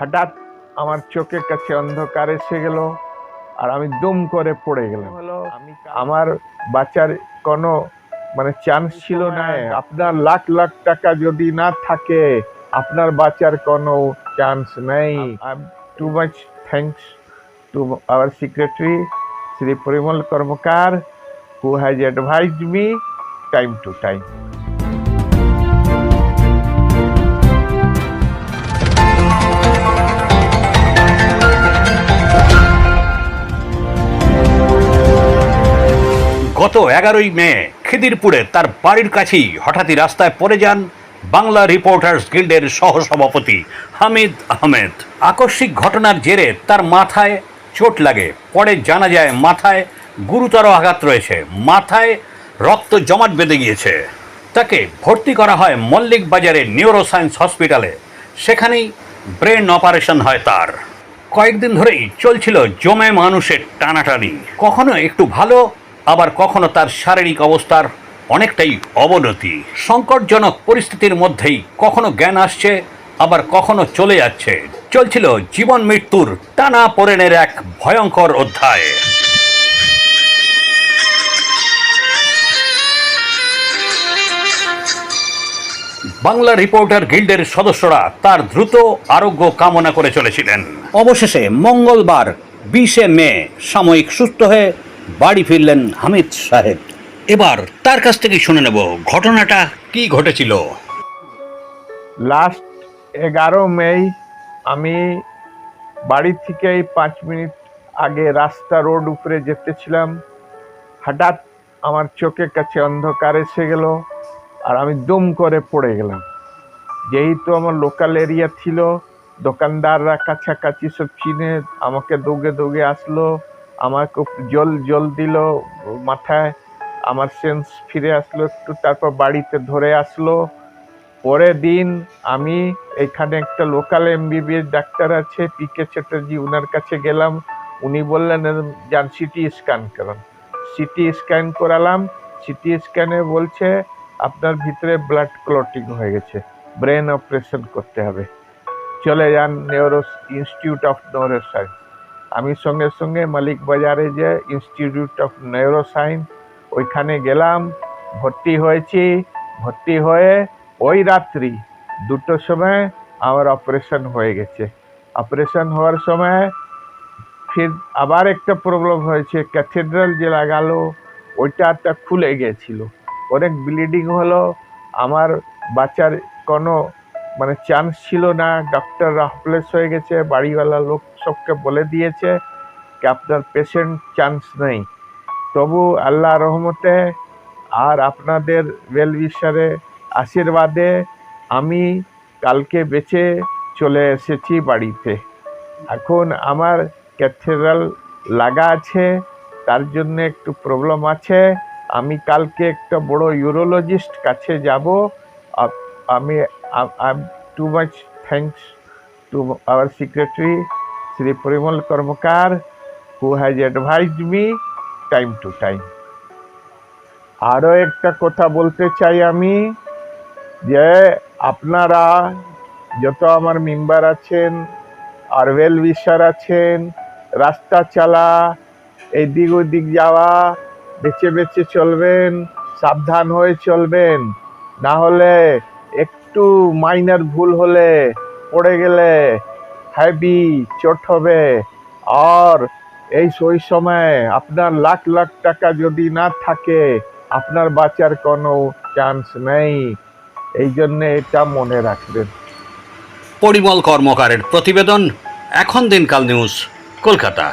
হঠাৎ আমার চোখের কাছে অন্ধকার এসে গেল আর আমি দুম করে পড়ে গেলাম। আমার বাচ্চার কোনো মানে চান্স ছিল না। আপনার লাখ লাখ টাকা যদি না থাকে আপনার বাচ্চার কোনো চান্স নেই। Too much thanks to our secretary Shri Parimal Karmakar who has advised me time to time গত এগারোই মে খিদিরপুরে তার বাড়ির কাছেই হঠাৎই রাস্তায় পড়ে যান বাংলা রিপোর্টার্স গিল্ডের সহসভাপতি হামিদ আহমেদ। আকস্মিক ঘটনার জেরে তার মাথায় চোট লাগে। পরে জানা যায়, মাথায় গুরুতর আঘাত রয়েছে। মাথায় রক্ত জমাট বেঁধে গিয়েছে। তাকে ভর্তি করা হয় মল্লিক বাজারের নিউরোসায়েন্স হসপিটালে। সেখানেই ব্রেন অপারেশন হয় তার। কয়েকদিন ধরেই চলছিল জমে মানুষের টানাটানি। কখনো একটু ভালো আবার কখনো তার শারীরিক অবস্থার অনেকটাই অবনতি। সংকটজনক পরিস্থিতির মধ্যেই কখনো জ্ঞান আসছে, আবার কখনো চলে যাচ্ছে। চলছিল জীবন মৃত্যুর টানা পড়েনের এক ভয়ঙ্কর অধ্যায়। বাংলা রিপোর্টার গিল্ডের সদস্যরা তার দ্রুত আরোগ্য কামনা করে চলেছিলেন। অবশেষে মঙ্গলবার, বিশে মে, সাময়িক সুস্থ হয়ে বাড়ি ফিরলেন হামিদ সাহেব। এবার তার কাছ থেকে শুনে নেব ঘটনাটা কি ঘটেছিল। লাস্ট এগারো মে আমি বাড়ি থেকেই পাঁচ মিনিট আগে রাস্তা রোড উপরে যেতেছিলাম হঠাৎ আমার চোখের কাছে অন্ধকার এসে গেল আর আমি দুম করে পড়ে গেলাম। যেহেতু আমার লোকাল এরিয়া ছিল দোকানদাররা কাছাকাছি সব চিনে আমাকে দৌগে দৌগে আসলো। আমাকে জল জল দিল মাথায়। আমার সেন্স ফিরে আসলো একটু, তারপর বাড়িতে ধরে আসলো। পরের দিন আমি এখানে একটা লোকাল এমবিবিএস ডাক্তার আছে পি কে চ্যাটার্জি ওনার কাছে গেলাম। উনি বললেন যান সিটি স্ক্যান করুন। সিটি স্ক্যান করালাম। সিটি স্ক্যানে বলছে, আপনার ভিতরে ব্লাড ক্লটিং হয়ে গেছে। ব্রেন অপারেশন করতে হবে। চলে যান নিউরো ইনস্টিটিউট অফ নিউরোসায়েন্স আমি সঙ্গে সঙ্গে মালিক বাজারে যে ইনস্টিটিউট অফ নিউরোসায়েন্স ওইখানে গেলাম, ভর্তি হয়েছি, ভর্তি হয়ে ওই রাত্রি দুটোর সময় আমার অপারেশন হয়ে গেছে। অপারেশন হওয়ার সময় ফির আবার একটা প্রবলেম হয়েছে ক্যাথেড্রাল যে লাগালো, ওইটা একটা খুলে গেছিল অনেক ব্লিডিং হলো, আমার বাচ্চার কোনো মানে চান্স ছিল না ডক্টর হপলেস হয়ে গেছে, বাড়িওয়ালা লোক সবকে বলে দিয়েছে যে আপনার পেশেন্ট চান্স নেই। তবু আল্লাহ রহমতে আর আপনাদের ওয়েল উইশারে আশীর্বাদে আমি কালকে বেঁচে চলে এসেছি বাড়িতে। এখন আমার ক্যাথেড্রাল লাগা আছে, তার জন্য একটু প্রবলেম আছে। আমি কালকে একটা বড় ইউরোলজিস্ট কাছে যাব আমি I too much thanks to our secretary Shri Parimal Karmakar who has advised me time to time আরও একটা কথা বলতে চাই আমি, যে আপনারা যত আমার মেম্বার আছেন আর ওয়েল উইশার আছেন, রাস্তা চালা, এদিক ওদিক যাওয়া, বেছে বেছে চলবেন, সাবধান হয়ে চলবেন, না হলে একটু মাইনার ভুল হলে পড়ে গেলে হ্যাভি চোট হবে। আর এই ওই সময় আপনার লাখ লাখ টাকা যদি না থাকে, আপনার বাঁচার কোনো চান্স নেই। এই জন্যে এটা মনে রাখবেন। পরিমল কর্মকারের প্রতিবেদন, এখন দিনকাল নিউজ, কলকাতা।